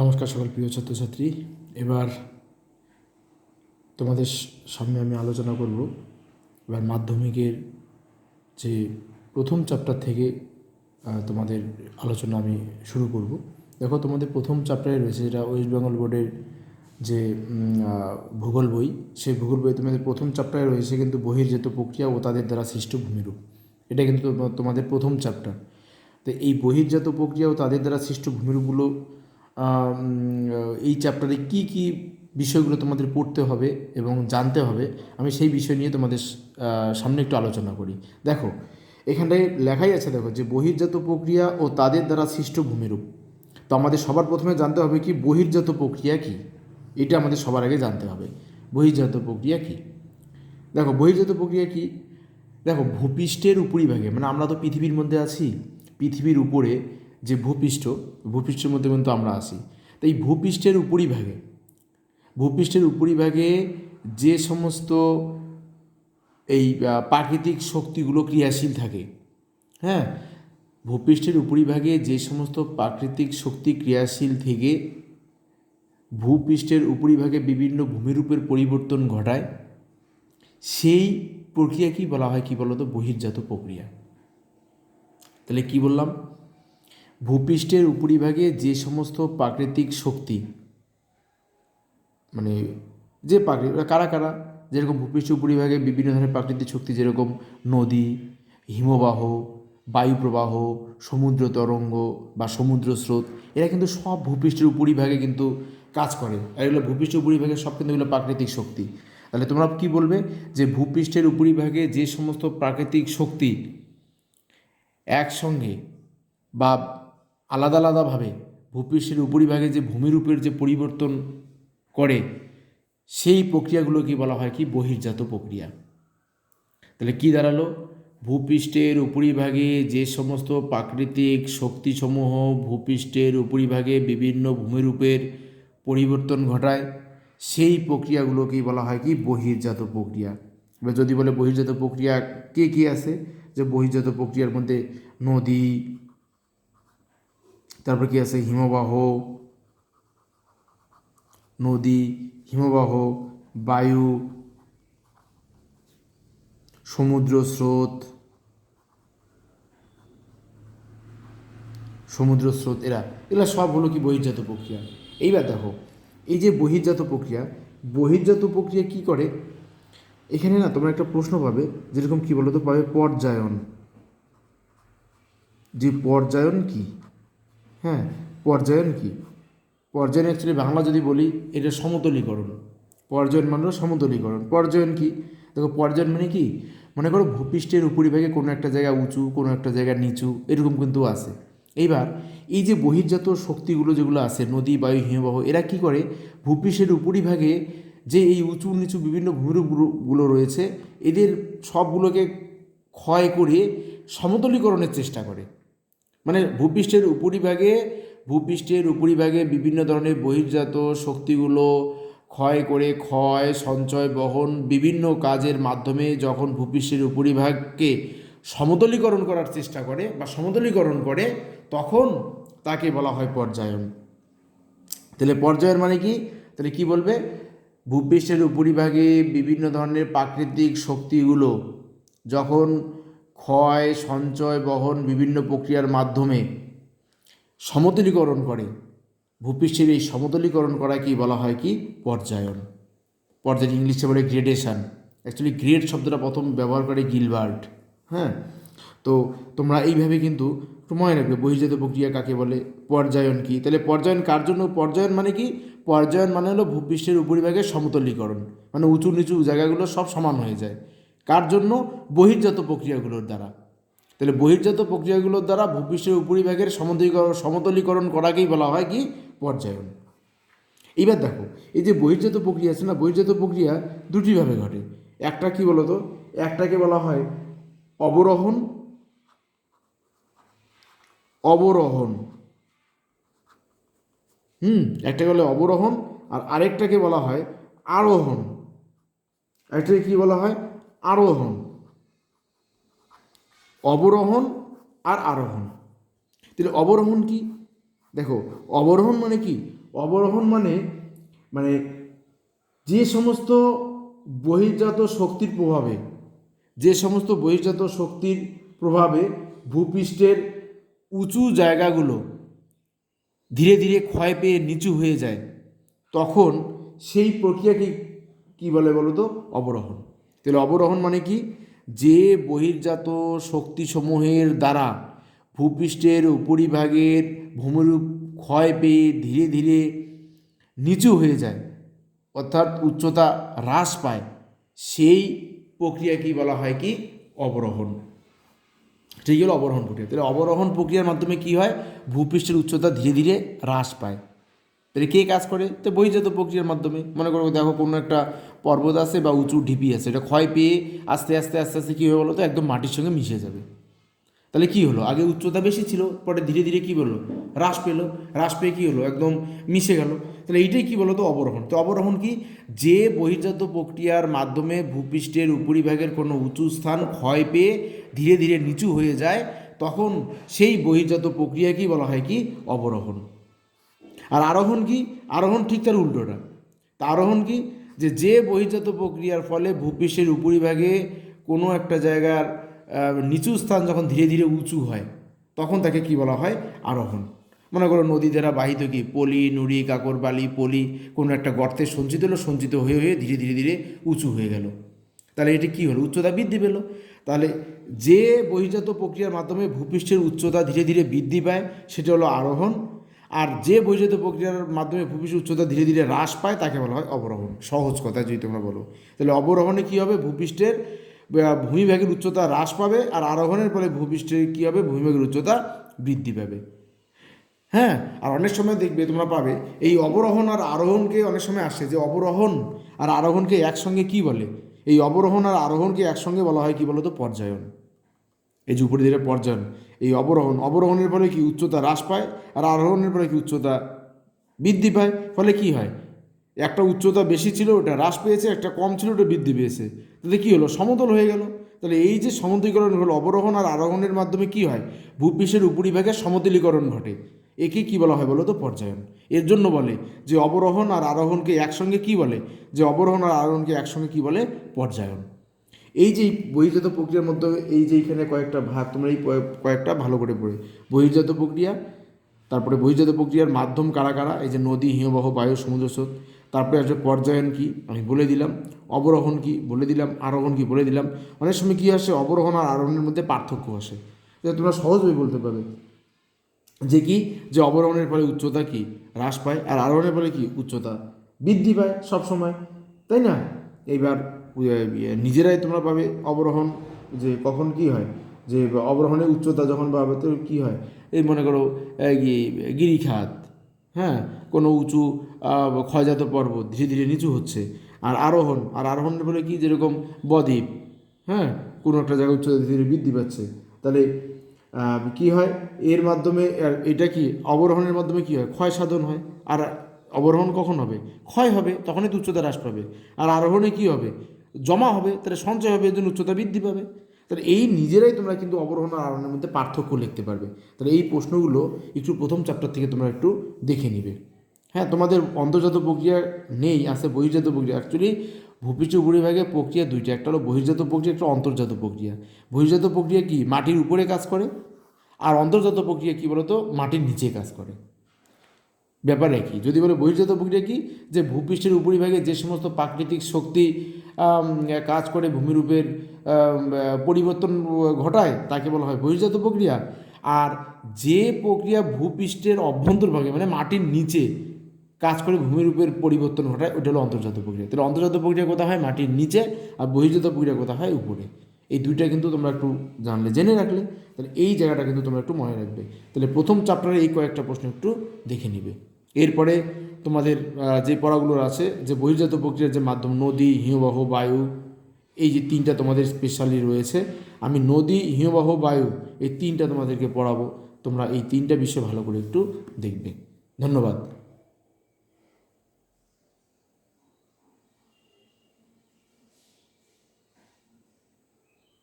নমস্কার সকল প্রিয় ছাত্রছাত্রী। এবার তোমাদের সামনে আমি আলোচনা করব। এবার মাধ্যমিকের যে প্রথম চ্যাপ্টার থেকে তোমাদের আলোচনা আমি শুরু করব। দেখো, তোমাদের প্রথম চ্যাপ্টারে রয়েছে যেটা ওয়েস্ট বেঙ্গল বোর্ডের যে ভূগোল বই। সেই ভূগোল বই তোমাদের প্রথম চ্যাপ্টারে রয়েছে কিন্তু বহির্জাত প্রক্রিয়া ও তাদের দ্বারা সৃষ্ট ভূমিরূপ। এটা কিন্তু তোমাদের প্রথম চ্যাপ্টার তো এই বহির্জাত প্রক্রিয়া ও তাদের দ্বারা সৃষ্ট ভূমিরূপগুলো এই চ্যাপ্টারে কি কি বিষয়গুলো তোমাদের পড়তে হবে এবং জানতে হবে, আমি সেই বিষয় নিয়ে তোমাদের সামনে একটু আলোচনা করি। দেখো, এখানটায় লেখাই আছে, দেখো, যে বহির্জাত প্রক্রিয়া ও তাদের দ্বারা সৃষ্ট ভূমিরূপ। তো আমাদের সবার প্রথমে জানতে হবে কি, বহির্জাত প্রক্রিয়া কি? এটা আমাদের সবার আগে জানতে হবে। বহির্জাত প্রক্রিয়া কি? দেখো, বহির্জাত প্রক্রিয়া কি? দেখো, ভূপৃষ্ঠের উপরিভাগে মানে আমরা তো পৃথিবীর মধ্যে আছি, পৃথিবীর উপরে যে ভূপৃষ্ঠ, ভূপৃষ্ঠের মধ্যে কিন্তু আমরা আসি তো এই ভূপৃষ্ঠের উপরিভাগে ভূপৃষ্ঠের উপরিভাগে যে সমস্ত এই প্রাকৃতিক শক্তিগুলো ক্রিয়াশীল থাকে হ্যাঁ? ভূপৃষ্ঠের উপরিভাগে যে সমস্ত প্রাকৃতিক শক্তি ক্রিয়াশীল থেকে ভূপৃষ্ঠের উপরিভাগে বিভিন্ন ভূমিরূপের পরিবর্তন ঘটায়, সেই প্রক্রিয়া কি বলা হয়? কি বলতো? বহির্জাত প্রক্রিয়া। তাহলে কি বললাম? ভূপৃষ্ঠের উপরিভাগে যে সমস্ত প্রাকৃতিক শক্তি মানে যে প্রাকৃতিক কারা কারা? যেরকম ভূপৃষ্ঠের উপরিভাগে বিভিন্ন ধরনের প্রাকৃতিক শক্তি যেরকম নদী, হিমবাহ বায়ুপ্রবাহ সমুদ্র তরঙ্গ বা সমুদ্র স্রোত, এরা কিন্তু সব ভূপৃষ্ঠের উপরিভাগে কিন্তু কাজ করে। আর এগুলো ভূপৃষ্ঠের উপরিভাগে সব কিন্তু এগুলো প্রাকৃতিক শক্তি। তাহলে তোমরা কি বলবে? যে ভূপৃষ্ঠের উপরিভাগে যে সমস্ত প্রাকৃতিক শক্তি একসঙ্গে বা আলাদা আলাদাভাবে ভূপৃষ্ঠের উপরিভাগে যে ভূমিরূপের যে পরিবর্তন করে, সেই প্রক্রিয়াগুলোকে বলা হয় কি? বহির্জাত প্রক্রিয়া। তাহলে কি দাঁড়াল? ভূপৃষ্ঠের উপরিভাগে যে সমস্ত প্রাকৃতিক শক্তিসমূহ ভূপৃষ্ঠের উপরিভাগে বিভিন্ন ভূমিরূপের পরিবর্তন ঘটায়, সেই প্রক্রিয়াগুলোকেই বলা হয় কি? বহির্জাত প্রক্রিয়া। এবার যদি বলে বহির্জাত প্রক্রিয়া কে কী আছে? যে বহির্জাত প্রক্রিয়ার মধ্যে নদী তারপর কি আছে? হিমবাহ, নদী, হিমবাহ, বায়ু, সমুদ্র স্রোত সমুদ্র স্রোত, এরা, এগুলো সব হলো কি বহির্জাত প্রক্রিয়া। এইবার দেখো, এই যে বহির্জাত প্রক্রিয়া বহির্জাত প্রক্রিয়া কি করে? এখানে না তোমরা একটা প্রশ্ন পাবে, যেরকম কি বলো তো পাবে পর্যায়ন। যে পর্যায়ন কি? হ্যাঁ পর্যায়ন কি? পর্যায়ন অ্যাকচুয়ালি বাংলা যদি বলি, এটা সমতলীকরণ। পর্যায়ন মানে সমতলীকরণ। পর্যায়ন কি? দেখো পর্যায়ন মানে কি? মনে করো ভূপৃষ্ঠের উপরিভাগে কোনো একটা জায়গা উঁচু, কোনো একটা জায়গা নিচু, এরকম কিন্তু আছে। এইবার, এই যে বহির্জাত শক্তিগুলো যেগুলো আছে, নদী, বায়ু, হিমবাহ, এরা কি করে? ভূপৃষ্ঠের উপরিভাগে যে এই উঁচু নিচু বিভিন্ন ভূমিরূপগুলো রয়েছে, এদের সবগুলোকে ক্ষয় করে সমতলীকরণের চেষ্টা করে। মানে ভূপৃষ্ঠের উপরিভাগে ভূপৃষ্ঠের উপরিভাগে বিভিন্ন ধরনের বহির্জাত শক্তিগুলো ক্ষয় করে ক্ষয়, সঞ্চয়, বহন বিভিন্ন কাজের মাধ্যমে যখন ভূপৃষ্ঠের উপরিভাগকে সমতলীকরণ করার চেষ্টা করে বা সমতলীকরণ করে, তখন তাকে বলা হয় পর্যায়ন। তাহলে পর্যায়ন মানে কি? তাহলে কি বলবে? ভূপৃষ্ঠের উপরিভাগে বিভিন্ন ধরনের প্রাকৃতিক শক্তিগুলো যখন ক্ষয়, সঞ্চয়, বহন বিভিন্ন প্রক্রিয়ার মাধ্যমে সমতলীকরণ করে। ভূপৃষ্ঠের এই সমতলীকরণ করাকে বলা হয় কি? পর্যায়ন। পর্যায় ইংলিশে বলে গ্রেডেশন অ্যাকচুয়ালি গ্রেড শব্দটা প্রথম ব্যবহার করে গিলবার্ট। হ্যাঁ? তো তোমরা এইভাবে কিন্তু মনে রাখবে। বহির্জাত প্রক্রিয়া কাকে বলে? পর্যায়ন কি? তাহলে পর্যায়ন কার জন্য? পর্যায়ন মানে কি? পর্যায়ন মানে হলো ভূপৃষ্ঠের উপরিভাগের সমতলীকরণ। মানে উঁচু নিচু জায়গাগুলো সব সমান হয়ে যায়। কার জন্য? বহির্জাত প্রক্রিয়াগুলোর দ্বারা। তাহলে বহির্জাত প্রক্রিয়াগুলোর দ্বারা ভূপৃষ্ঠের উপরিভাগের সমতলীকরণ সমতলীকরণ করাকেই বলা হয় কি? পর্যায়ন। এইবার দেখো, এই যে বহির্জাত প্রক্রিয়া আছে না, বহির্জাত প্রক্রিয়া দুটিভাবে ঘটে। একটা কি বলতো? একটাকে বলা হয় অবরোহণ। অবরোহণ। হুম, একটাকে বলে অবরোহণ আর আরেকটাকে বলা হয় আরোহণ। একটাকে কি বলা হয়? আরোহণ, অবরোহণ আর আরোহণ। তাহলে অবরোহণ কি? দেখো, অবরোহণ মানে কি? অবরোহণ মানে মানে যে সমস্ত বহির্জাত শক্তির প্রভাবে, যে সমস্ত বহির্জাত শক্তির প্রভাবে ভূপৃষ্ঠের উঁচু জায়গাগুলো ধীরে ধীরে ক্ষয় পেয়ে নিচু হয়ে যায়, তখন সেই প্রক্রিয়াকে কি বলে বলো তো অবরোহণ। তাহলে অবরোহণ মানে কি? যে বহির্জাত শক্তিসমূহের দ্বারা ভূপৃষ্ঠের উপরিভাগের ভূমিরূপ ক্ষয় পেয়ে ধীরে ধীরে নিচু হয়ে যায়, অর্থাৎ উচ্চতা হ্রাস পায়, সেই প্রক্রিয়াকেই বলা হয় কি? অবরোহণ। ঠিক হলো অবরোহণ প্রক্রিয়া। তাহলে অবরোহণ প্রক্রিয়ার মাধ্যমে কি হয়? ভূপৃষ্ঠের উচ্চতা ধীরে ধীরে হ্রাস পায়। তাহলে কে কাজ করে? তো বহির্জাত প্রক্রিয়ার মাধ্যমে। মনে করো, দেখো কোনো একটা পর্বত আছে বা উঁচু ঢিপি আছে, এটা ক্ষয় পেয়ে আস্তে আস্তে আস্তে আস্তে কী হয়ে বলো তো একদম মাটির সঙ্গে মিশে যাবে। তাহলে কী হলো? আগে উচ্চতা বেশি ছিল, পরে ধীরে ধীরে কী বলল? হ্রাস পেল। হ্রাস পেয়ে কী হলো? একদম মিশে গেল। তাহলে এইটাই কি বলো তো অবরোহণ। তো অবরোহণ কি? যে বহির্জাত প্রক্রিয়ার মাধ্যমে ভূপৃষ্ঠের উপরিভাগের কোনো উঁচু স্থান ক্ষয় পেয়ে ধীরে ধীরে নিচু হয়ে যায়, তখন সেই বহির্জাত প্রক্রিয়াকেই বলা হয় কি? অবরোহণ। আর আরোহণ কি? আরোহণ ঠিক তার উল্টোটা। তা আরোহণ কি? যে যে বহির্জাত প্রক্রিয়ার ফলে ভূপৃষ্ঠের উপরিভাগে কোনো একটা জায়গার নিচু স্থান যখন ধীরে ধীরে উঁচু হয়, তখন তাকে কি বলা হয়? আরোহণ। মনে করো নদী দ্বারা বাহিত কি? পলি, নুড়ি, কাকর, বালি, পলি কোনো একটা গর্তে সঞ্চিত হলো, সঞ্চিত হয়ে হয়ে ধীরে ধীরে ধীরে উঁচু হয়ে গেল। তাহলে এটি কী হলো? উচ্চতা বৃদ্ধি পেল। তাহলে যে বহির্জাত প্রক্রিয়ার মাধ্যমে ভূপৃষ্ঠের উচ্চতা ধীরে ধীরে বৃদ্ধি পায়, সেটা হলো আরোহণ। আর যে বহির্জাত প্রক্রিয়ার মাধ্যমে ভূপৃষ্ঠ উচ্চতা ধীরে ধীরে হ্রাস পায়, তাকে বলা হয় অবরোহণ। সহজ কথা, যদি তোমরা বলো। তাহলে অবরোহণে কী হবে? ভূপৃষ্ঠের ভূমিভাগের উচ্চতা হ্রাস পাবে আর আরোহণের ফলে ভূপৃষ্ঠের কী হবে? ভূমিভাগের উচ্চতা বৃদ্ধি পাবে। হ্যাঁ? আর অনেক সময় দেখবে, তোমরা পাবে, এই অবরোহণ আর আরোহণকে অনেক সময় আসে যে অবরোহণ আর আরোহণকে একসঙ্গে কি বলে? এই অবরোহণ আর আরোহণকে একসঙ্গে বলা হয় কি বলো তো পর্যায়ন। এই যে উপরে ধীরে পর্যায়ন এই অবরোহণ, অবরোহণের ফলে কি উচ্চতা হ্রাস পায় আর আরোহণের ফলে কি উচ্চতা বৃদ্ধি পায়? ফলে কি হয়? একটা উচ্চতা বেশি ছিল, ওটা হ্রাস পেয়েছে, একটা কম ছিল, ওটা বৃদ্ধি পেয়েছে। তাহলে কী হলো? সমতল হয়ে গেল। তাহলে এই যে সমতলীকরণ হলো, অবরোহণ আর আরোহণের মাধ্যমে কি হয়? ভূপৃষ্ঠের উপরিভাগে সমতলীকরণ ঘটে। একে কি বলা হয় বলো তো পর্যায়ন। এর জন্য বলে যে অবরোহণ আর আরোহণকে একসঙ্গে কি বলে? যে অবরোহণ আর আরোহণকে একসঙ্গে কি বলে? পর্যায়ন। এই যে বহির্জাত প্রক্রিয়ার মধ্যে এই যে এখানে কয়েকটা ভাগ, তোমরা এই কয়েক- কয়েকটা ভালো করে পড়ে। বহির্জাত প্রক্রিয়া, তারপরে বহির্জাত প্রক্রিয়ার মাধ্যম কারা কারা? এই যে নদী, হিমবাহ, বায়ু, সমুদ্র স্রোত। তারপরে আছে পর্যায়ন কি? আমি বলে দিলাম। অবরোহণ কি? বলে দিলাম। আরোহণ কি? বলে দিলাম। অনেক সময় কী আসে? অবরোহণ আর আরোহণের মধ্যে পার্থক্য আসে। এটা তোমরা সহজভাবে বলতে পারবে যে কি? যে অবরোহণের ফলে উচ্চতা কি? হ্রাস পায়। আর আরোহণের ফলে কি? উচ্চতা বৃদ্ধি পায় সব সময় তাই না? এইবার নিজেরাই তোমরা পাবে অবরোহণ যে কখন কি হয়, যে অবরোহণের উচ্চতা যখন পাবে তো কী হয়। এই মনে করো গিরিখাত হ্যাঁ কোনো উঁচু ক্ষয়জাত পর্বত ধীরে ধীরে নিচু হচ্ছে। আর আরোহণ, আর আরোহণের ফলে কি যেরকম বদ্বীপ হ্যাঁ কোনো একটা জায়গায় উচ্চতা ধীরে ধীরে বৃদ্ধি পাচ্ছে। তাহলে কি হয়? এর মাধ্যমে এটা কি, অবরোহণের মাধ্যমে কি হয়? ক্ষয় সাধন হয়। আর অবরোহণ কখন হবে? ক্ষয় হবে, তখনই তো উচ্চতা হ্রাস পাবে। আর আরোহণে কি হবে? জমা হবে, তাহলে সঞ্চয় হবে, এর জন্য উচ্চতা বৃদ্ধি পাবে। তাহলে এই নিজেরাই তোমরা কিন্তু অবরোহণ আর আরোহণের মধ্যে পার্থক্য লিখতে পারবে। তাহলে এই প্রশ্নগুলো একটু প্রথম চ্যাপ্টার থেকে তোমরা একটু দেখে নিবে। হ্যাঁ তোমাদের অন্তর্জাত প্রক্রিয়া নেই, আছে বহির্জাত প্রক্রিয়া। অ্যাকচুয়ালি ভূপৃষ্ঠ উপরিভাগে প্রক্রিয়া দুইটা, একটা হলো বহির্জাত প্রক্রিয়া, একটা অন্তর্জাত প্রক্রিয়া। বহির্জাত প্রক্রিয়া কি? মাটির উপরে কাজ করে, আর অন্তর্জাত প্রক্রিয়া কি বলতো? মাটির নিচে কাজ করে। ব্যাপার একই। যদি বলে বহির্জাত প্রক্রিয়া কি? যে ভূপৃষ্ঠের উপরিভাগে যে সমস্ত প্রাকৃতিক শক্তি কাজ করে ভূমিরূপের পরিবর্তন ঘটায়, তাকে বলা হয় বহির্জাত প্রক্রিয়া। আর যে প্রক্রিয়া ভূপৃষ্ঠের অভ্যন্তরভাগে মানে মাটির নিচে কাজ করে ভূমিরূপের পরিবর্তন ঘটায় ওটা হলো অন্তর্জাত প্রক্রিয়া। তাহলে অন্তর্জাত প্রক্রিয়া কোথা হয়? মাটির নিচে, আর বহির্জাত প্রক্রিয়া কোথা হয়? উপরে। এই দুইটা কিন্তু তোমরা একটু জানলে, জেনে রাখলে, তাহলে এই জায়গাটা কিন্তু তোমরা একটু মনে রাখবে। তাহলে প্রথম চ্যাপ্টারে এই কয়েকটা প্রশ্ন একটু দেখে নিবে। এরপরে তোমাদের যে পড়াগুলোর আছে, যে বহির্জাত প্রক্রিয়ার যে মাধ্যম, নদী, হিমবাহ, বায়ু, এই যে তিনটা তোমাদের স্পেশালি রয়েছে, আমি নদী, হিমবাহ, বায়ু, এই তিনটা তোমাদেরকে পড়াবো। তোমরা এই তিনটা বিষয় ভালো করে একটু দেখবে। ধন্যবাদ।